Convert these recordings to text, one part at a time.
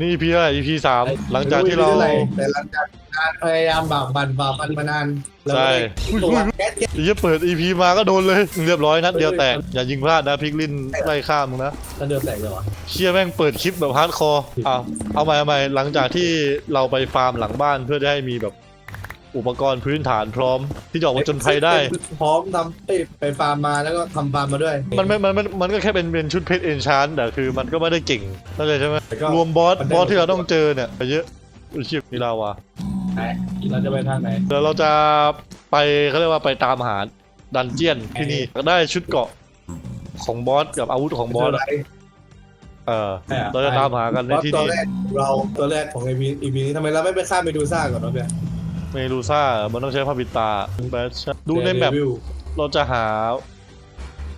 นี่ EP อะไร EP สามหลังจากที่เรา ไม่อะไรแต่หลังจากการพยายามบากบั่นฝ่าฟันมานานแล้วใช่ก็ได้ตัวแก๊สไอ้เหี้ยเปิด EP มาก็โดนเลย เรียบร้อยนัดเดียวแตก อย่ายิงพลาดนะพลิกลินไล่ฆ่ามึงนะก็เดินแตกเลยวะเชี่ยแม่งเปิดคลิปแบบฮาร์ดคอร์เอาเอาใหม่เอาใหม่หลังจากที่เราไปฟาร์มหลังบ้านเพื่อจะให้มีแบบ อุปกรณ์พื้นฐานพร้อม ที่จะออกมาจนภัยได้ พร้อมทำเอ้ยไปฟาร์มมาแล้วก็ทำฟาร์มมาด้วยมันไม่มันมันมันก็แค่เป็นเป็นชุดเพชรเอนชานแต่คือมันก็ไม่ได้เก่งเข้าใจใช่ไหมแล้วก็รวมบอสมันได้บอสที่เราต้องเจอเนี่ยไปเยอะอุ้ยเชี่ยนี่เราว่ะไหนเราจะไปทางไหน เดี๋ยวเราจะไปเขาเรียกว่าไปตามหาดันเจียนที่นี่ได้ชุดเกราะของบอสกับอาวุธของบอสอะเออเราจะตามหากันในบอสที่ตัวนี่ แรกเราตัวแรกของ EP EP นี้ทำไมเราไม่ไปฆ่าเมดูซ่าก่อนวะเพื่อน เมลูซ่ามันต้องใช้ผ้าปิดตาแบชดูในแมปเดวิลเราจะหา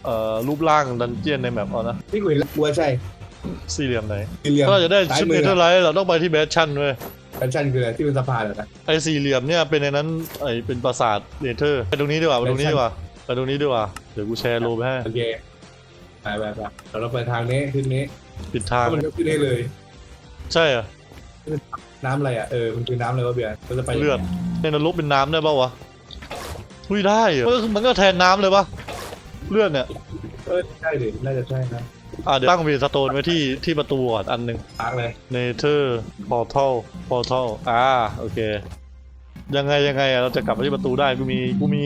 เอ่อรูปร่างดันเจียนในแมปเอานะพี่กุยกลัวใช่สี่เหลี่ยมไหนสี่เหลี่ยมถ้าเราจะได้ชุดซ้ายเนมือเธอร์ไลท์เราต้องไปที่แบชชั่นเว้ยแฟชั่นคืออะไรที่เป็นสะพานเหรอนะไอ้สี่เหลี่ยมเนี่ยเป็นในนั้นไอ้เป็นปราสาทเนเธอร์ไปตรงนี้ดีกว่าไปตรงนี้ดีกว่าไปตรงนี้ดีกว่าเดี๋ยวกูแชร์โลไปให้โอเคไปไปไปเราเราไปทางนี้ขึ้นนี้ปิดทางก็มันก็ขึ้นได้เลย ใช่เหรอน้ำอะไรอะเออมันคือน้ำอะไรวะเบียร์เราจะไปยังไงเลือด ในนรกเป็นน้ำได้ป่าวะคุยได้เหรอมันก็มันก็แทนน้ำเลยปะเลือดเนี่ยเออใช่ดิน่าจะใช่นะอะเดี๋ยวตั้งวีสโตนไว้ที่ที่ประตูก่อนอันหนึ่งปาร์กเลยเนเธอร์พอร์ทัลพอร์ทัลอ่าโอเค ยังไงยังไงอะเราจะกลับมาที่ประตูได้กูมีกูมี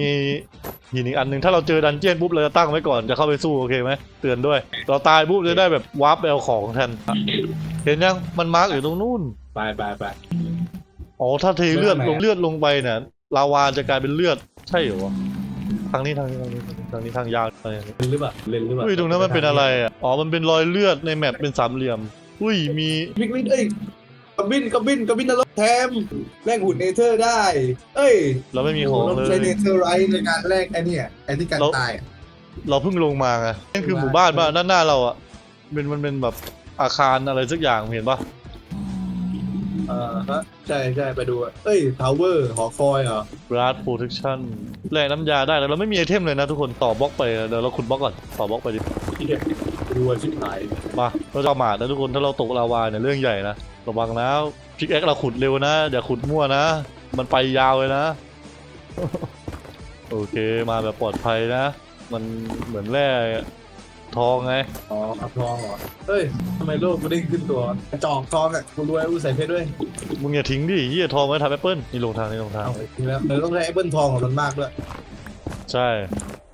หินอีกอันหนึ่งถ้าเราเจอดันเจียนปุ๊บเราจะตั้งไว้ก่อนจะเข้าไปสู้โอเคไหมเตือนด้วย เราตายปุ๊บจะได้แบบวาร์ปไปเอาของแทนเห็นยังมันมาร์กอยู่ตรงนู้นไปไปไป อ๋อถ้าเทเลือดเลืลอดงไหนอะเลือดลงไปเนี่ยลาวาจะกลายเป็นเลือดใช่เหรอวะทางนี้ทางนี้ทางนี้ทางนี้ทางยาวอะไรอย่างเงี้ยเล่นหรือเปล่าเล่นหรือเปล่าอุ้ยตรงนั้นมันเป็นอะไรอะอ๋อมันเป็นรอยเลือดในแมปเป็นสามเหลี่ยม อุ้ยมีพิกวินเอ้ยกบินกบินกบินนรกแทมแลกหุ่นเนเธอร์ได้ เอ้ย เราไม่มีของโโหเลเราใช้เนยเธอร์ไรท์ในการแลกไอ้เนี่ยไอ้ที่การเราตายอะเราเพิ่งลงมาไงนั่นคือหมู่บ้านป่ะด้านหน้าเราอะเป็นมันเป็นแบบอาคารอะไรสักอย่างเห็นปะเออฮะใช่ใช่ไปดูอะเอ้ยทาวเวอร์หอคอยเหรอราดโปรเทคชั่นแร่น้ำยาได้แต่เราไม่มีไอเทมเลยนะทุกคนต่อบล็อกไปเดี๋ยวเราขุดบล็อกก่อนต่อบล็อกไปดิที่เด็กไปดูอะชิบหายมาเราจะประมาทนะทุกคนถ้าเราตกลาวาเนี่ยเรื่องใหญ่นะระวังนะพิกแอคเราขุดเร็วนะอย่าขุดมั่วนะ มันไปยาวเลยนะ โอเคมาแบบปลอดภัยนะ มันเหมือนแร่ ทองไงอ๋ออัพทองเหรอเอ้ยทำไมโลกไม่ได้ขึ้นตัวกระจอกทองอะกูรวยกูใส่เพชรด้วยมึงอย่าทิ้งดิเฮียทองไว้ทำแอปเปิ้ลนี่ลงทางนี่ลงทาง เอาจริงแล้วเราต้องใช้แอปเปิลทองของมันมากด้วยใช่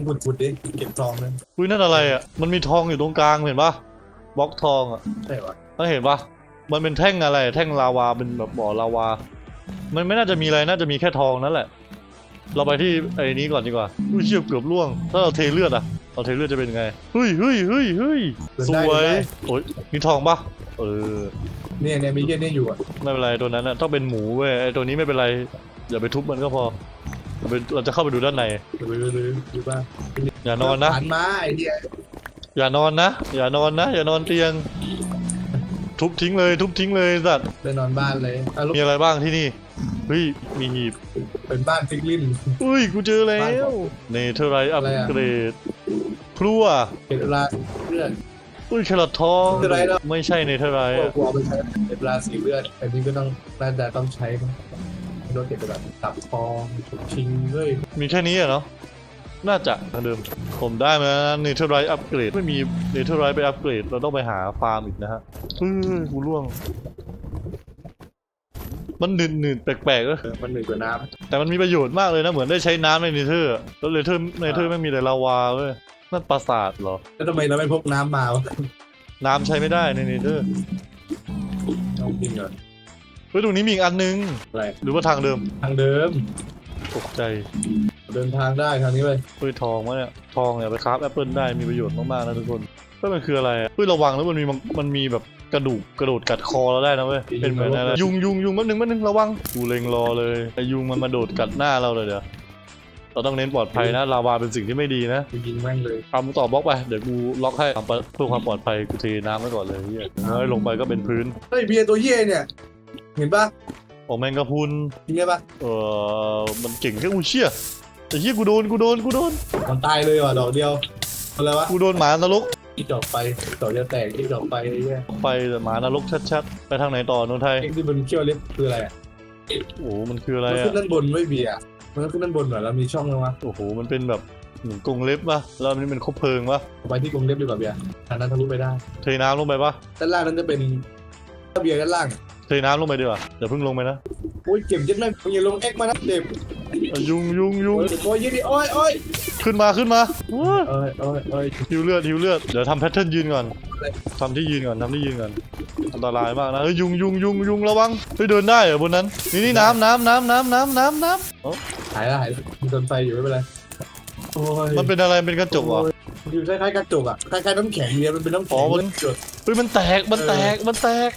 ขุดขุดดิเก็บทองเลยอุ้ยนั่นอะไรอะมันมีทองอยู่ตรงกลางเห็นปะบล็อกทองอะใช่ปะถ้าเห็นปะมันเป็นแท่งอะไร แท่งลาวาเป็นแบบบ่อลาวา มันไม่น่าจะมีอะไรน่าจะมีแค่ทองนั่นแหละ เราไปที่ไอ้นี้ก่อนดีกว่าอุ้ยเชี่ยเกือบล่วงถ้าเราเทเลือดอะ เราเทเลือดจะเป็นไงเฮ้ยเฮ้ยเฮ้ยเฮ้ยสวยโอ้ยมีทองปะเออเนี่ยเนี่ยมีเยี่ยนี่อยู่อะไม่เป็นไรตัวนั้นอะต้องเป็นหมูเว้ยไอ้ตัวนี้ไม่เป็นไรอย่าไปทุบมันก็พอเราไปเราจะเข้าไปดูด้านในดูดูดูดูบ้างอย่านอนนะผ่านมาไอ้เหี้ยอย่านอนนะ อย่านอนนะ อย่านอนเตียง ทุบทิ้งเลย ทุบทิ้งเลยสัตว์ไปนอนบ้านเลยอะลูกมีอะไรบ้างที่นี่เฮ้ยมีหีบเป็นบ้านฟิกลิน อุ้ยกูเจอแล้บ้านขวองเนเธอร์ไรอัพอะไรอะ เกรด พลัวเก็บเวลาเลือด อุ้ยแครอททอง Netherite เหรอ ไม่ใช่เนเธอร์ไรพวกกูเอาไปใช้เก็บเวลาสีเลือดอันนี้ก็ต้องน่าจะต้องใช้มั้งโดนเก็บไปแบบตับทองชิงเฮ้ยมีแค่นี้อะเนาะน่าจะทางเดิมผมได้มาเนเธอร์ไรอัพเกรดไม่มีเนเธอร์ไรไปอัพเกรดเราต้องไปหาฟาร์มอีกนะฮะเฮ้ยกูร่วง มันหนืดหนืดๆแปลกๆเออเออมันหนึ่งกว่าน้แต่มันมีประโยชน์มากเลยนะ เหมือนได้ใช้น้ำในเนเธอร์อะแล้วเนเธอร์เนเธอร์ไม่มีแต่ลาวาเว้ย นั่นปราสาทเหรอำแล้วทำไมเราไม่พกน้ำมาวะน้ำใช้ไม่ได้ในเนเธอร์เอาจริงเหรอเฮ้ยตรงนี้มีอีกอันนึง อะไรหรือว่าทางเดิม ทางเดิม ตกใจเดินทางได้ทางนี้เลยเฮ้ยทองวะเนี่ย ทองเนี่ยไปคราฟแอปเปิลได้มีประโยชน์มากๆนะทุกคนเฮ้ยมันคืออะไรอะเฮ้ยระวังแล้วมันมีมันมันมีแบบกระดูกกระโดดกัดคอเราได้นะเว้ย เป็นเหมือนอะไรยุงยุงยุงแป๊บนึงแป๊บนึงระวังกูเล็งรอเลยไอ้ยุงมันมาโดดกัดหน้าเราเลยเดี๋ยว เราต้องเน้นปลอดภัยนะลาวาเป็นสิ่งที่ไม่ดีนะไปยิงแม่งเลยเอามึงต่อบล็อกไปเดี๋ยวกูล็อกให้เพื่อความปลอดภัยกูเทน้ำไว้ก่อนเลยเฮียเฮ้ยลงไปก็เป็นพื้นเฮ้ยเบียร์ตัวเย่เนี่ย เห็นปะโอ้แมงกะพรุนจริงไหมปะเออมันเก่งแค่อูเชี่ยแต่เฮียกูโดนกูโดนกูโดนมันตายเลยว่ะดอกเดียวอะไรวะกูโดนหมานรกที่ดอกไปต่อจะแตกที่ดอกไปไอ้เนี่ยไปแต่หมานรกชัดๆไปทางไหนต่อนนทไทยไอ้ที่มันเขี้ยวเล็บคืออะไรอะโอ้โหมันคืออะไรมันอะขึ้นด้านบนไม่มีอะ มันก็ขึ้นด้านบนหน่อยแล้วมีช่องลงมาโอ้โห มันเป็นแบบเหมือนกรงเล็บปะแล้วมันเป็นคบเพลิงปะไปที่กรงเล็บดีกว่าเบียร์ทางนั้นทะลุไปได้เทน้ำลงไปปะด้านล่างนั้นจะเป็นถ้าเบียร์ด้านล่างเทน้ำลงไปดีกว่าอย่าเพิ่งลงไปนะโอ้ยเก็บยัดแม่งมึงอย่าลงเอ็กมานะเด็บเอายุงยุงยุงโอ้ยโอ้ยยี่ดิโอ้ยโอ้ยขึ้นมาขึ้นมาว้าโอ้ยโอ้ยโอ้ยหิวเลือดหิวเลือดเดี๋ยวทำแพทเทิร์นยืนก่อนทำที่ยืนก่อนทำที่ยืนก่อนอันตรายมากนะเฮ้ยยุงยุงยุงยุงระวังเฮ้ยเดินได้เหรอบนนั้นนี่นี่น้ำน้ำน้ำน้ำน้ำน้ำน้ำอ๋อหายแล้วหายแล้วมีโดนไฟอยู่ไม่เป็นไรโอ้ยมันเป็นอะไรเป็นกระจกเหรอมันอยู่คล้ายๆกระจกอะคล้ายๆน้ำแข็งเนี่ยมันเป็นน้ำอ๋แข็องมันจดเฮ้ยมันแตกมันแตกมันแตก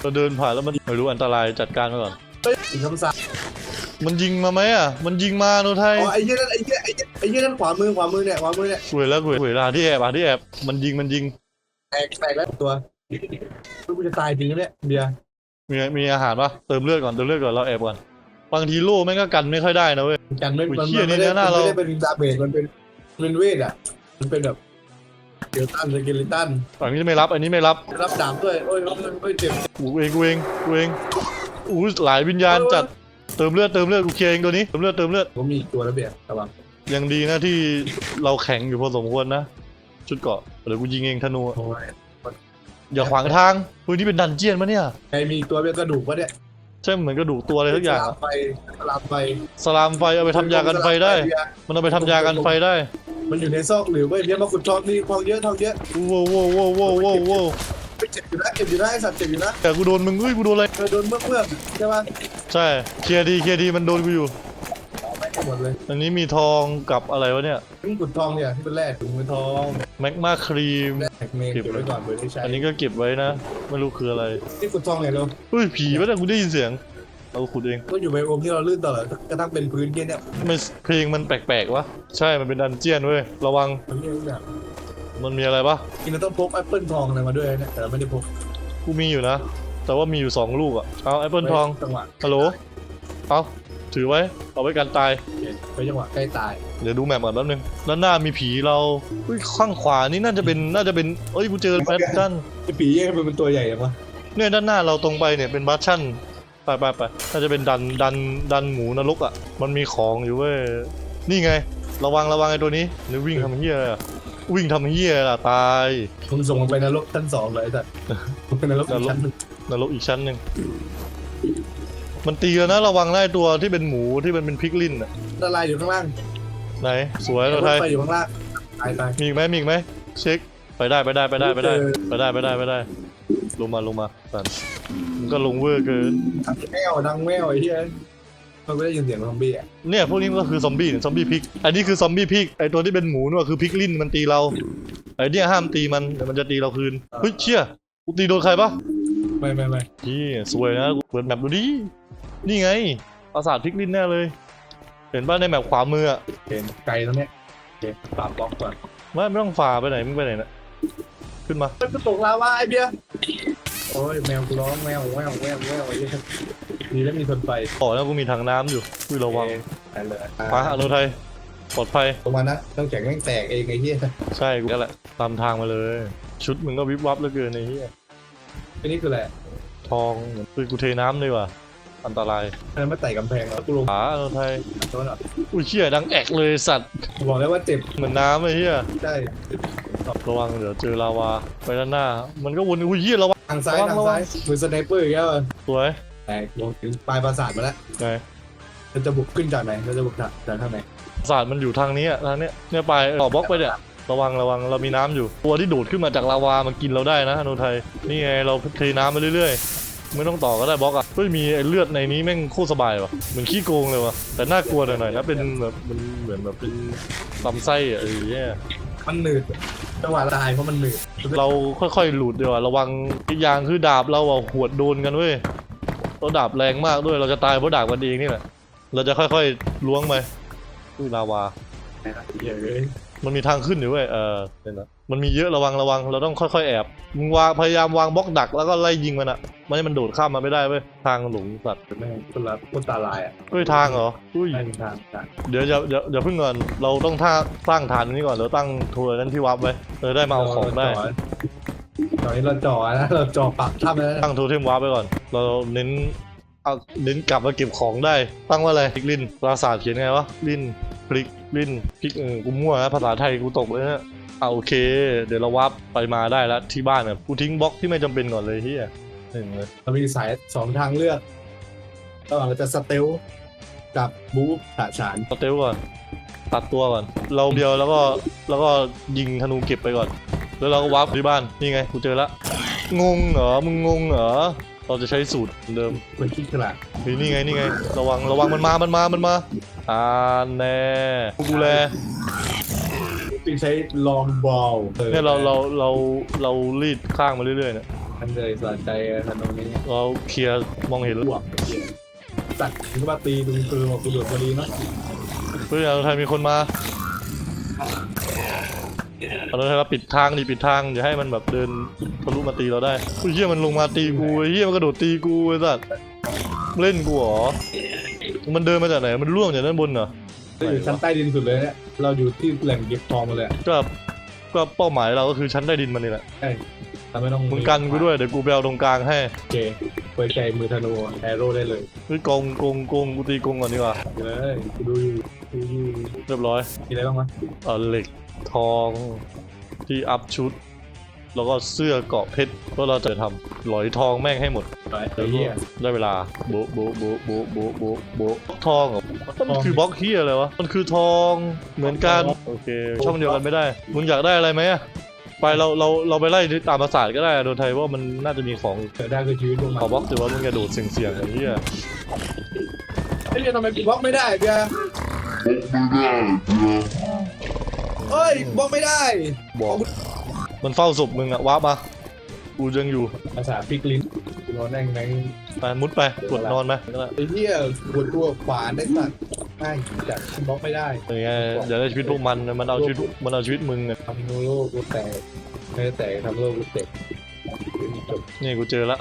เราเดินผ่านแล้วมันไม่รู้อันตรายจัดการมาก่อน เฮ้ยอีกคำสั่งมันยิงมาไหมอะ มันยิงมาโนไทยอ๋อไอ้เหี้ยนั่นไอ้เหี้ยไอ้เหี้ยไอ้เหี้ยนั่นขวามือขวามือเนี่ยขวามือเนี่ยสวยแล้วสวยสวยหาที่แอบหาที่แอบมันยิงมันยิง แตกแตกแล้วตัวลูกกูจะตายจริงนะเนี่ยเบียร์มีมีอาหารปะเติมเลือดก่อนเติมเลือดก่อนเราแอบก่อน บางทีโล่แม่งก็กันไม่ค่อยได้นะเว้ย กันไม่อุ้ยมันเหี้ยไม่นี่ได้หน้ามันเรา ไม่ได้เป็นดาเมจมันเป็นมันเป็นเวทอะ มันเป็นแบบเกลตันสเกลิตันอันนี้ไม่รับ อันนี้ไม่รับรับดาบด้วยโอ้ยโอ้ยโอ้ยเจ็บกูเองกูเองกูเองอู้หลายวิญญาณจัดเติมเลือดเติมเลือดกูเคลียร์เองตัวนี้เติมเลือดเติมเลือดผมมีอีกตัวแล้วเบียร์ระวังยังดีนะที่เราแข็งอยู่พอสมควรนะชุดเกราะเดี๋ยวกูยิงเองธนูโอ้ยอย่าขวางทางคุยนี่เป็นดันเจียนมะเนี่ยไอ้มีอีกตัวเบียร์กระดูกวะเนี่ย ใช่เหมือนกระดูกตัวอะไรทุกอย่างสลาอะมไฟสลามไฟสลามไฟเอาไปทำยากันไฟได้เบียร์มันเอาไปทำยากันไฟได้มันอยู่ในซอกหรือเว้ยเบียร์มาขุดทองนี่ทองเยอะทองเยอะว้าวว้าวว้าวว้าวว้าวว้าวไปเจ็บอยู่นะเจ็บอยู่นะไอ้สัตว์เจ็บอยู่นะแต่กูโดนมึงเอ้ยกูโดนอะไรเออโดนเมื่อกเมื่อกใช่ปะใช่เคลียร์ดีเคลียร์ดีมันโดนกูอยู่ไม่หมดเลย อันนี้มีทองกับอะไรวะเนี่ย นี่ขุดทองเนี่ยที่เป็นแร่ถุงมือทองแมกมาครีม แร่แท็กเมนเก็บไว้ก่อนเผื่อได้ใช้อันนี้ก็เก็บไว้นะ ไม่รู้คืออะไรนี่ขุดทองเนี่ยเราเฮ้ยผีวะเนี่ยกูได้ยินเสียงเราขุดเอง ก็อยู่ไบโอมที่เราลื่นตลอดกระทั่งเป็นพื้นเงี้ยเนี่ยทำไมเพลงมันแปลกๆวะใช่มันเป็นดันเจียนเว้ยระวังมันเรียกแบบมันมีอะไรปะจริงเราต้องพกแอปเปิลทองอะไรมาด้วยเนี่ยแต่เราไม่ได้พกกูมีอยู่นะ แต่ว่ามีอยู่สองลูกอะเอาแอปเปิลทองจังหวะฮัลโหลเอา ถือไว้ เอาไว้กันตาย ไปจังหวะใกล้ตาย เดี๋ยวดูแมปก่อนแป๊บนึงด้านหน้ามีผีเราอุ้ยข้างขวานี่น่าจะเป็นน่าจะเป็นเอ้ยกูเจอแพทชั่นไอ้ปีเย่ทำไมเป็นตัวใหญ่ยังวะเนี่ยด้านหน้าเราตรงไปเนี่ยเป็นบัชชั่นไปไปไปน่าจะเป็นดันดันดันหมูนรกอะมันมีของอยู่เว้ยนี่ไง ระวังระวังไอ้ตัวนี้นี่วิ่งทำเฮียอะไรอะวิ่งทำเฮียล่ะตาย มึงส่งมันไปนรกชั้นสองเลยไอ้สัตว์มันเป็นนรกอีกชั้นหนึ่งนรกอีกชั้นหนึ่ง มันตีแล้วนะระวังได้ตัวที่เป็นหมูที่มันเป็นพริกลิ้นอะละลายอยู่ข้างล่างไหนสวยเราไทยรถไฟอยู่ข้างล่างตายตายมีอีกไหมมีอีกไหมเช็คไปได้ไปได้ไปได้ไปได้เออไปได้ไปได้ไปได้ ลงมาลงมาสันมันก็ลงเวอร์เกินดังแมวดังแมวไอ้เหี้ยมันไม่ได้ยินเสียงซอมบี้อะเนี่ยพวกนี้ก็คือซอมบี้เนี่ยซอมบี้พริก อันนี้คือซอมบี้พริกไอตัวที่เป็นหมูนี่นคือพริกลิ้นมันตีเราไอเนี่ยห้ามตีมันเดี๋ยวมันจะตีเราคืนเฮ้ยเชี่ยกูตีโดนใครปะ ไม่ไม่ไม่นี่สวยนะกูเปิดแมปดูดินี่ไงปราสาทพริกลิ้นแน่เลย เห็นป่ะในแมปขวามืออะเห็นไกลตรงเนี้ยโอเคปราบบล็อกก่อนไม่ไม่ต้องฝ่าไปไหนมึงไปไหนนะขึ้นมาเฮ้ยกูตกลาวาไอ้เบียร์โอ้ยแมวกูร้องแมวแมวแมวแมวไอ้เหี้ยมีแล้วมีทนไฟต่อแล้วกูมีถังน้ำอยู่คุยระวังไปเลยฟ้าอนุไทยปลอดภัย ประมาณนั้นต้องแข็งแม่งแตกเองไอ้เหี้ยใช่กูนั่นแหละตามทางมาเลย ชุดมึงก็วิบวับเหลือเกินไอ้เหี้ย อันนี้คืออะไรทองเหมือนปืนกูเทน้ำเลยว่ะอันตรายอันนั้นไม่ไต่กำแพงแล้วกูลงขาอนุไทยโดนอะอุ้ยเชี่ยดังแอกเลยสัตว์บอกแล้วว่าเจ็บเหมือนน้ำไอ้เหี้ยได้ระวังเดี๋ยวเจอลาวาไปด้านหน้า มันก็วนอุ้ยเหี้ยระวังทางซ้ายระวังทางระวัซ้างยมือสไนเปอร์อีกแล้วอะสวยแตกลงถึงปลายปราสาทมาแล้วไงเราจะบุกขึ้นจากไหนเราจะบุกจากจากทางไหนศาสตร์มันอยู่ทางนี้อะทางเนี้ยเนี่ยไปต่อบล็อกไปเนี่ย ระวังระวังเรามีน้ำอยู่ ตัวที่โดดขึ้นมาจากลาวามันกินเราได้นะอนุไทยนี่ไงเราเทน้ำไปเรื่อยๆ ไม่ต้องต่อก็ได้บล็อกอะเฮ้ยมีไอ้เลือดในนี้แม่งโคตรสบายว่ะเหมือนขี้โกงเลยว่ะแต่น่ากลัวหน่อยๆนะเป็นแบบมันเหมือนแบบเป็นลำไส้อะไอ้เหี้ยมันหนืดจังหวะตายเพราะมันหนืดเราค่อยๆหลุดดีกว่าระวังอีกอย่างคือดาบเราอะหวดโดนกันเว้ยเราดาบแรงมากด้วยเราจะตายเพราะดาบมันเองนี่แหละเราจะค่อยๆล้วงไปอุ้ยลาวาเหี้ยเอ้ย มันมีทางขึ้นอยู่เว้ยเออเห็นไหมมันมีเยอะระวังระวังเราต้องค่อยๆแอบมึงวางพยายามวางบล็อกดักแล้วก็ไล่ยิงมันอะไม่ให้มันโดดข้ามมาไม่ได้เว้ยทางหลุมสัตว์แม่งคนละคนตาลายอะด้วยทางเหรออุ้ย ไม่มีทางทางเดี๋ยวอย่าอย่าอย่าเพิ่งก่อนเราต้องท่าสร้างฐานนี้ก่อนเราตั้งทัวร์นั้นที่วับไว้เออได้มาเอาของได้ ตอนนี้เราจ่อนะเราจ่อปักถ้ำแล้วนะตั้งโทเทมวับไว้ก่อน เราเน้น เอาเน้นกลับมาเก็บของได้ ตั้งว่าอะไรพลิกลินปราสาทเขียนไงวะลินพลิกลินพลิกเออกูมั่วนะภาษาไทยกูตกเลยนะอ่าโอเค เดี๋ยวเราวับไปมาได้แล้วที่บ้านเนี่ยกูทิ้งบล็อกที่ไม่จำเป็นก่อนเลยเฮียหนึ่งเลยเรามีสายสองทางเลือกระหว่างเราจะสเตลกับบู๊ฉาฉานสเตลก่อนตัดตัวก่อน เราเดียวแล้วก็แล้วก็ยิงธนูเก็บไปก่อน แล้วเราก็วับที่บ้านนี่ไงกูเจอละงงเหรอมึงงงเหรอ เราจะใช้สูตรเหมือนเดิมเป็นขี้ขลาดเฮ้ยนี่ไงนี่ไง ระวังระวังมันมามันมามันมาอ่าแน่กูดูแลที่ใช้ลองบอลเนี่ยเราเราเราเรารีดข้างมาเรื่อยๆเนี่ยทันเลยสนใจธนูนี้เราเคลียร์มองเห็นบแล้ววกตัดถึงมาตีดูคือบอกกูโดดพอดีเนาะเฮ้ยเอาไทยมีคนมา เอาไทยเราปิดทางดิปิดทางอย่าให้มันแบบเดินทะลุมาตีเราได้อุ้ยเฮียมันลงมาตีกูไอ้เฮียมันกระโดดตีกูไอ้สัสเล่นกูเหรอมันเดินมาจากไหนมันล่วงจากด้านบนเหรอเราอยู่ชั้นใต้ดินสุดเลยเนี่ยเราอยู่ที่แหล่งเก็บทองมาเลยอะก็ก็เป้าหมายเราก็คือชั้นใต้ดินมันนี่แหละใช่เราไม่ต้องมึงกันกูด้วยเดี๋ยวกูไปเอาตรงกลางให้โอเคเปิดใจมือธนูแอโร่ได้เลยเฮ้ยกงกงกงกูตีกงก่อนดีกว่าเลยกูดูอยู่ดูอยู่เรียบร้อยมีอะไรบ้างวะเออเหล็ก ทองที่อัพชุด แล้วก็เสื้อเกราะเพชรก็เราจะทำหลอยทองแม่งให้หมดไปไอ้เหี้ยได้เวลาโบะโบะโบะโบะโบะโบะโบะทองเหรอมันคือบล็อกเฮียอะไรวะมันคือทองเหมือนกันโอเคช่องเดียวกันไม่ได้มึงอยากได้อะไรไหมอะไปเราเราเราไปไล่ตามปราสาทก็ได้อะโดนไทยว่ามันน่าจะมีของเกิดได้คือชีวิตพวกมันขอบล็อกแต่ว่ามึงกระโดดเสี่ยงๆอย่างเงี้ยไอ้เหี้ยทำไมกูบล็อกไม่ได้เบียร์ เฮ้ยบล็อกไม่ได้บอกมันเฝ้าศพมึงอะว้าบมากูยังอยู่ภาษาพลิกลิ้นกูนอนนั่งนั่งไปมุดไปกดนอนไหมไอ้เหี้ยปวดตัวขวานได้สัตว์ง่ายจัดบล็อกไม่ได้อย่างเงี้ยอย่าได้ชีวิตพวกมันมันเอาชีวิตมันเอาชีวิตมึงอะทำโนโลกูแตกไม่ได้แตกทำโลกูเตกจบนี่กูเจอละ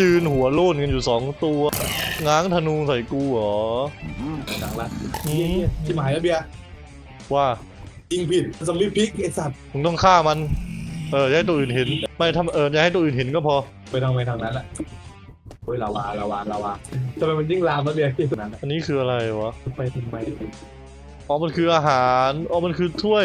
ยืนหัวโล่นกันอยู่สองตัวง้างธนูใส่กูเหรอหนังละอืมที่หมายแล้วเบียร์ ว่ายิงผิดสมิธพลิกไอ้สัตว์มึงต้องฆ่ามัน เอออย่าให้ตัวอื่นเห็น ไม่ทำเอออย่าให้ตัวอื่นเห็นก็พอ ไปทางไปทางนั้นแหละโอ้ยลาวาลาวาลาวาทำไมมันยิ่งลามแล้วเบียร์ที่นั้นอันนี้คืออะไรวะ ไปทำไมอ๋อ มันคืออาหาร อ๋อ มันคือถ้วย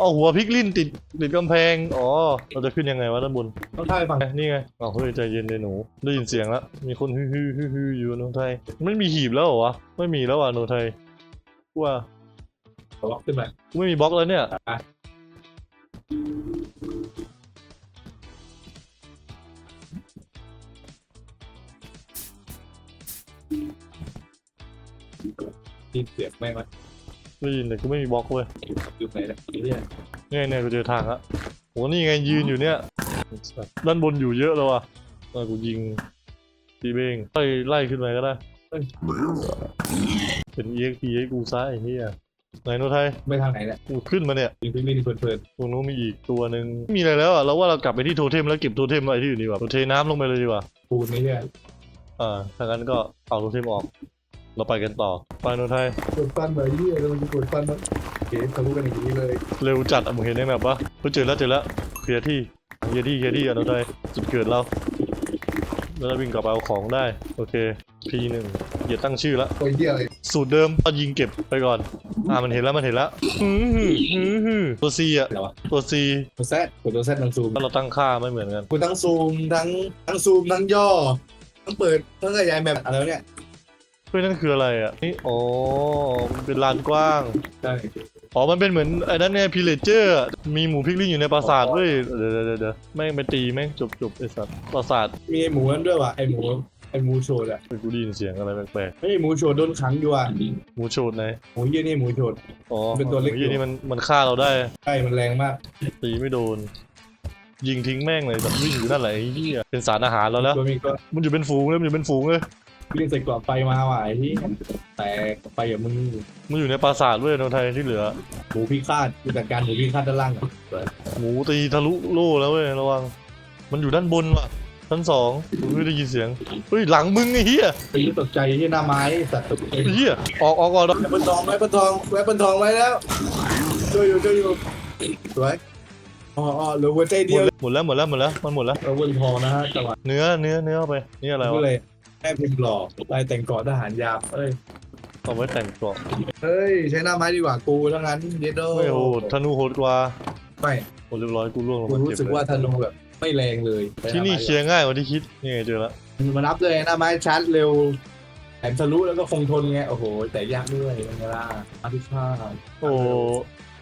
อ๋อ หัวพริกลิ้นติดติดกำแพง อ๋อ เราจะขึ้นยังไงวะด้านบน ต้องท่าไปฟังเอ๊ะนี่ไงอ้าวเฮ้ยใจเย็นเลยหนู ได้ยินเสียงแล้ว มีคนฮือฮือฮือฮืออยู่โนไทย ไม่มีหีบแล้วเหรอวะ ไม่มีแล้วอะโนไทยกูว่า บล็อกขึ้นมากูไม่มีบล็อกแล้วเนี่ย อะที่เสียงแม่งวะได้ยินแต่กูไม่มีบล็อกเว้ยอยู่ไหนเนี่ยไอ้เหี้ยเนี่ยเนี่ยกูเจอทางละโหนี่ไงยืนอยู่เนี่ยด้านบนอยู่เยอะแล้วอะเออกูยิงตีเบงไล่ไล่ขึ้นไปก็ได้เอ้ยเป็น EXP ให้กูซะไอ้เหี้ย ไหนโนไทยไม่ทางไหนเนี่ยกูขึ้นมาเนี่ยยิงพิกลินเพลินตรงนู้นมีอีกตัวหนึ่งไม่มีอะไรแล้วอะเราว่าเรากลับไปที่โทเทมแล้วเก็บโทเทมไว้ที่อื่นดีกว่าเราเทน้ำลงไปเลยดีกว่าๆปูนนี่เนี่ยอ่าถ้างั้นก็เอาโทเทมออก เราไปกันต่อไปโนไทยปวดฟันเลยเหี้ยแล้วมันจะปวดฟันมั้งเก๋ทะลุกันอย่างนี้เลยเร็วจัดอะมึงเห็นในแมปปะเฮ้ยเจอแล้วเจอแล้วเคลียร์ที่เคลียร์ที่เคลียร์ที่อะโนไทยจุดเกิดเรา แล้วเราวิ่งกลับไปเอาของได้ โอเค P หนึ่งอย่าตั้งชื่อละโอ้ยเหี้ยอะไรสูตรเดิมเอายิงเก็บไปก่อน อ่ามันเห็นแล้วมันเห็นแล้วหือหือหือหือตัว C อะอะไรวะตัว C ตัวแซดกดตัวแซดทั้งซูมถ้าเราตั้งค่าไม่เหมือนกัน กูทั้งซูมทั้งทั้งซูมทั้งย่อทั้งเปิดทั้งขยายแบบอะไรวะเนี่ยเฮ้ยนั่นคืออะไรอะนี่อ๋อมันเป็นลานกว้าง ใช่ อ๋อ มันเป็นเหมือนไอ้นั่นไงพิเลเจอร์ มีหมูพิกลิงอยู่ในปราสาทเว้ย เดี๋ยวเดี๋ยวเดี๋ยวเดี๋ยวแม่งไปตีแม่งจบจบไอ้สัตว์ปราสาทมีไอ้หมูนั่นด้วยว่ะไอหมูไอหมูโชดอะเฮ้ยกูได้ยินเสียงอะไรแปลกไม่ใช่หมูโชดโดนขังอยู่อะๆหมูโชดไหนหมูเยี่ยนี่หมูโชดอ๋อเป็นตัวเล็กหมูยี่นี่มันมันฆ่าเราได้ ใช่มันแรงมากตีไม่โดน ยิงทิ้งแม่งเลยแต่วิ่งอยู่นั่นแหละไอ้เหี้ยเป็นสารอาหารเราแล้ว ตัวมีก็มันอยู่เป็นฝูงเลยมันอยู่เป็นฝูงเลย เรียกใส่กรอบไฟมาว่ะไอ้ที่แต่ไปกับมึงมันอยู่ในปราสาทเว้ยโนไทยที่เหลือ หมูพิฆาตกูจัดการหมูพิฆาตด้านล่างก่อนหมูตีทะลุโล่แล้วเว้ยระวัง มันอยู่ด้านบนว่ะชั้นสองมึงไม่ได้ยินเสียงเฮ้ยหลังมึงไอ้เหี้ยไอ้ที่ตกใจที่หน้าไม้สัตว์ตกใจไอ้เหี้ยออกออกก่อนแม่ปนทองแม่ปนทองแม่ปนทองไว้แล้วช่วยอยู่ช่วยอยู่สวยอ๋ออ๋อเหลือหัวใจหมเดียวดแล้วหมดแล้วหมดแล้วหมดแล้วมันหมดแล้ว เราวนทองนะฮะจังหวะเนื้อเนื้อเนื้อเอาไปนี่อะไรก็วะเลย แม่พิมพ์หล่อลายแต่งเกาะทหารยาบเอ้ยเอาไว้แต่งกรอบเฮ้ย ใช้หน้าไม้ดีกว่ากูทั้งนั้นเยดโดไม่โหดธนูโหดกว่าไม่โหเรียบร้อยกูล่วงลงกูมารู้เจ็บสึกเลยว่าธนูแบบไม่แรงเลยที่นี่เคลียร์ง่ายกว่าที่คิดนี่ไงเจอแล้วมานับเลยหน้าไม้ชาร์จเร็วแถมทะลุแล้วก็คงทนไงโอ้โห แต่ยากด้วยเป็นไงล่ะอาทิชาติโอ้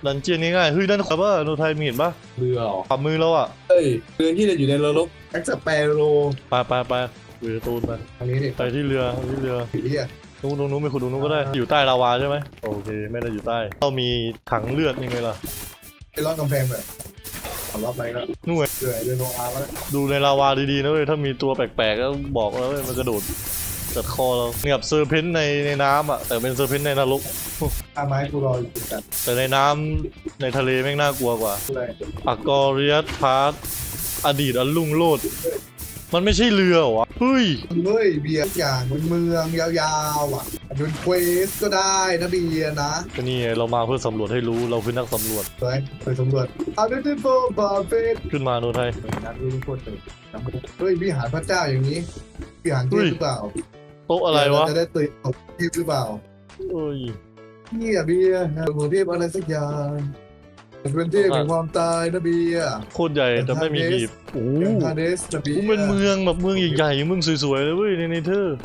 ดันเจียนง่ายๆเฮ้ยด้านขวาป่ะโนไทยมีเห็นป่ะเรือเหรอขวามือเราอะเอ้ยเรือที่จะอยู่ในเรือรบแอ็กซ์แปโรไปไปไป เรือตูนไปอันนี้เนี่ยไปที่เรือที่เรือผีอะนู้นนู้นนู้นไม่ขุดตรงนู้นก็ได้อยู่ใต้ลาวาใช่ไหมโอเคไม่ได้อยู่ใต้เรามีถังเลือดยังไงล่ะไปล้อมกำแพงเลยขอรอบไปก็นู่นไงเรือเรือโนอาร์ก็ได้ดูในลาวาดีๆนะเว้ยถ้ามีตัวแปลกๆก็บอกแล้วเว้ยมันกระโดดจัดคอเราเนี่ยเซอร์เพนต์ในในน้ำอะแต่เป็นเซอร์เพนต์ในนรกหน้าไม้กูรออยู่กันแต่ในน้ำในทะเลแม่งน่ากลัวกว่าเลยอักกอริยัสพาร์ทอดีตอันลุ่งโลด มันไม่ใช่เรือเหรอวะเฮ้ยเฮ้ยเบียร์ทุกอย่างบนเมืองยาวๆอะโดนเควสก็ได้นะเบียร์นะก็นี่ไงเรามาเพื่อสำรวจให้รู้เราคือนักสำรวจไปไปสำรวจอาร์เดนโฟบาเฟสขึ้นมาโนไทยนักรู้โคตรเลยเฮ้ยวิหารพระเจ้าอย่างนี้วิหารเทพหรือเปล่าโต๊ะอะไรวะเาจะได้ตื่นตกเทพหรือเปล่าเอ้ยนี่อะเบียร์หัวเทพอะไรสักอย่าง เป็นเทพแห่งความตายนะเบียร์ โคตรใหญ่แต่ไม่มีหีบโอ้โหเป็นฮาเดสนะเบียกูร์เป็นเมืองแบบเมืองใหญ่ๆเมืองสวยๆเลยเว้ยในเนเธอร์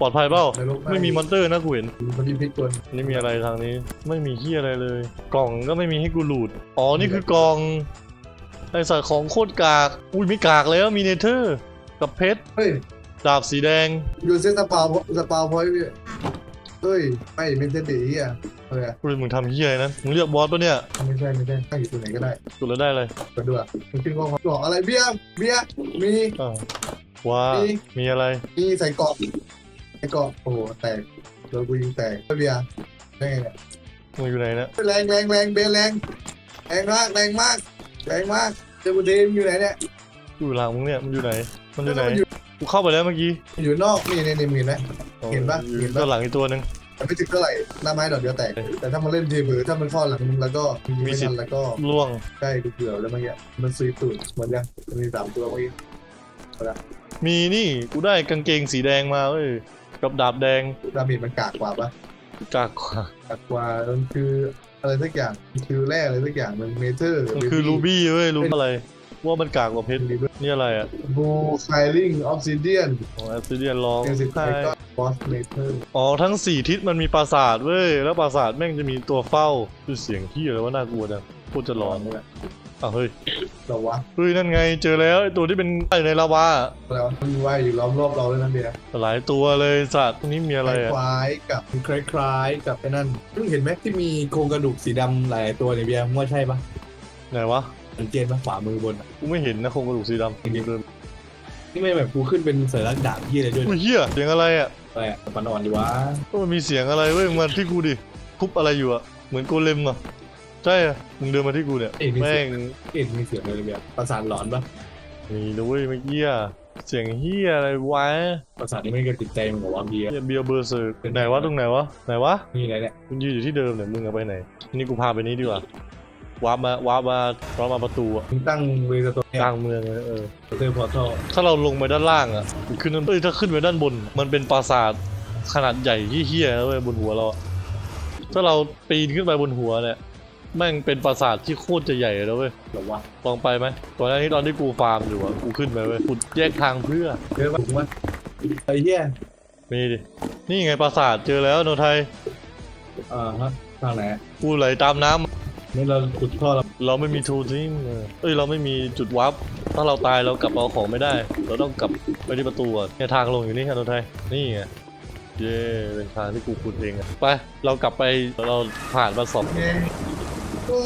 ปลอดภัยเปล่าในโลกไม่มีมอนเตอร์นะกูเห็นมันมีพิษตัวนี่มีอะไรทางนี้ ไม่มีที่อะไรเลย กล่องก็ไม่มีให้กูหลุดอ๋อนี่คือกล่องไอสัตว์ของโคตรกากอุ้ยไม่กากแล้วมีเนเธอร์กับเพชรเฮ้ยดาบสีแดงอยู่เส้นสปาวสปาวพอยต์พี่เฮ้ยไม่เป็นเส้นดีอะ เฮ้ยอุ้ยมึงทำเฮียอะไรนั้นมึงเรียกบอสปะเนี่ยไม่ใช่ไม่ใช่ถ้าอยู่ตัวไหนก็ได้กูแล้วได้เลยไปด้วยมันขึ้นข้อความบอกอะไรเบียร์เบียร์มีอ่าวว้ามีมีอะไรมีใส่เกาะใส่เกาะโอ้โหแตกโดนกูยิงแตกเบียร์ได้ไงเนี่ยมึงอยู่ไหนเนะแรงแรงแรงเบนแรงแรงมากแรงมากแรงมากเจ้าบุเดมอยู่ไหนเนี่ยอยู่หลังมึงเนี่ยมันอยู่ไหน มันอยู่ไหนมันอยู่กูเข้าไปแล้วเมื่อกี้อยู่นอกนี่นี่นี่มีเห็นไหมอ๋อเห็นปะอยู่เห็นปะด้านหลังอีกตัวหนึ่ง แต่ไม่ถึงเท่าไหร่หน้าไม้ดอกเดียวแตก แต่ถ้ามันเล่นทีมือถ้ามันเข้อหลังแล้วก็มีมีไม่สิททัธิ์นแล้วก็ล่วงใกล้กูเกือบแล้วเมื่อกี้มันซุยตูดหมดยังมันมีสามตัวเมื่อกี้มีนี่กูได้กางเกงสีแดงมาเว้ยกับดาบแดงดาเมจมันกากกว่าปะกากกว่ากากกว่ามันคืออะไรสักอย่างมันคือแร่อะไรสักอย่างมันเมเทอร์มันคือรูบี้เว้ยรูบี้อะไรว่ามันกากกว่าเพชรนี่อะไรอะบูไคลิงออฟซิเดียนของแอสซิเดียนลองเอซิไทใช่ก็ บอสเมเทอร์อ๋อทั้งสี่ทิศมันมีปราสาทเว้ยแล้วปราสาทแม่งจะมีตัวเฝ้าคือเสียงที่อะไรว่าน่ากลัวจังโคตรจะหลอนนี่แหละอะเฮ้ยเราวะเฮ้ยนั่นไงเจอแล้วไอ้ตัวที่เป็นอยู่ในลาวาแล้วมันมีว่ายอยู่ล้อมรอบเราเลยนะเบียร์หลายตัวเลยสัตว์ตรงนี้มีคอะไรอะล้ายๆกับคล้ายๆ กับไอ้นั่นเพิ่งเห็นไหมที่มีโครงกระดูกสีดำหลายๆตัวเนี่ยเบียร์ว่าใช่ปะไหนวะสังเกตปะขวามือบนอะกูไม่เห็นนะโครงกระดูกสีดำเดินนี่ไม่แบบกูขึ้นเป็นสัญลักษณ์ดาบที่อะไรด้วย อุ้ยเฮียเสียงอะไรอะ อะไรอะปันอ่อนดีวะก็มันมีเสียงอะไรเว้ยมึงมาที่กูดิทุบอะไรอยู่อะเหมือนโกเลมอะใช่อะมึงเดินมาที่กูเนี่ยเอ็นมีแม่เสียงงเอ็นมีเสียงอะไรเบียร์ประสาทหลอนปะมีด้วยเมื่อกี้อะเสียงเฮียอะไรวะประสาทนี่ไม่เคยติดใจมึงบอกว่าเบียร์เฮียเบียร์เบอร์เซอร์ไหนวะตรงไหนวะไหนวะนี่อะไรเนี่ยมึงยืนอยู่ที่เดิมเนี่ยมึงเอาไปไหนนี่กูพาไปนี้ดีกว่า วาร์ปมาวาร์ปมาเพราะมาประตูอะมึงตั้งเวสโตเนี่ยกลางเมืองเลยเออ เตอร์พอร์ทัลถ้าเราลงไปด้านล่างอะขึ้นเอ้ยถ้าขึ้นไปด้านบน มันเป็นปราสาทขนาดใหญ่ที่เฮี้ยๆเว้ยบนหัวเราอะถ้าเราปีนขึ้นไปบนหัวเนี่ยแม่งเป็นปราสาทที่โคตรจะใหญ่เลยเว้ยหรอวะลองไปไหมตอนนี้ตอนที่กูฟาร์มอยู่อะกูขึ้นไปเว้ยกูแยกทางเพื่อเยอะปะถูกปะไอ้เหี้ยมีดินี่ไงปราสาทเจอแล้วโนไทยอ่าฮะทางไหนอะกูไหลตามน้ำ นี่เราขุดท่อเราเราไม่มีทูทิงเอ้ยเราไม่มีจุดวับถ้าเราตายเรากลับเอาของไม่ได้ เราต้องกลับไปที่ประตูอะเนี่ยทางลงอยู่นี่ครับทุกท่านนี่ไงเย้เป็นทางที่กูขุดเองอะไปเรากลับไปเราผ่านมาสอบเองโอ้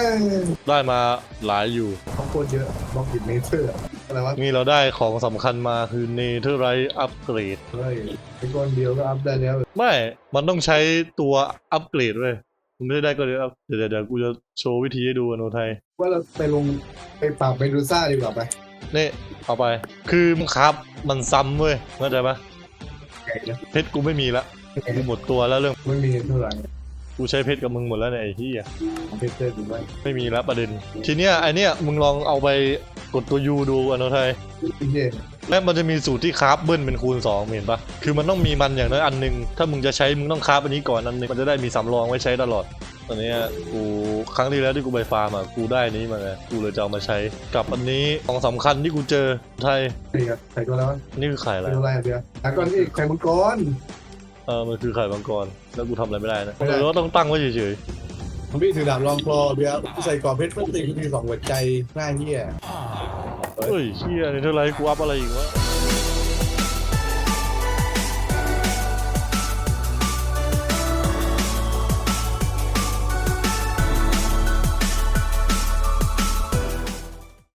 ยได้มาหลายอยู่ของโคตรเยอะบล็อกอิดเมเทอร์อะไรอะไรวะนี่เราได้ของสำคัญมาคือเนเธอร์ไรอัปเกรดเฮ้ยไอ้ก้อนเดียวก็อัพได้แล้วไม่ มันต้องใช้ตัวอัปเกรดเว้ยมึง ไม่ได้ก็เดี๋ยวเดี๋ยวเดี๋ยวกูจะโชว์วิธีให้ดูอโนไทยว่าเราไปลงไปปราบเมดูซ่าดีกว่าไปนี่เอาไป คือมึงครับมันซ้ำเว้ยเข้าใจปะไงนะเพชรกูไม่มีละกูหมดตัวแล้วเรื่องไม่มีเท่าไหร่ กูใช้เพชรกับมึงหมดแล้วเนี่ยไอ้ที่เพชรเตอร์ดูไว้ไม่มีแล้วประเด็น ทีเนี้ยไอเนี้ยมึงลองเอาไปกดตัวยูดูอโนไทยพี่เจนและมันจะมีสูตรที่คราฟเบิ้ลเป็นคูณ2เห็นปะคือมันต้องมีมันอย่างน้อยอันหนึง ถ้ามึงจะใช้มึงต้องคราฟอันนี้ก่อนอันหนึงมันจะได้มีสำรองไว้ใช้ตลอด ตอนเนี้ยกูครั้งที่แล้วที่กูไปฟาร์มอะกูได้อันนี้มาไงกูเลยจะเอามาใช้กับอันนี้ของสำคัญที่กูเจอไทยนี่ครับใส่ตัวแล้วนี่คือไข่อะไรใส่ตัวอะไรเดียวอะก่อนที่ไข่มังกร เออมันคือไข่มังกร แล้วกูทำอะไรไม่ได้นะไม่ได้เออต้องตั้งไว้เฉยผมพี่ถือดาบรองคลอเบียร์ใส่กรอบเพชรเพื่อตีมีสองหัวใจหน้าเหี้ย ๆเฮ้ยเชี่ยนี่เท่าไรกูอัพอะไรอีกวะ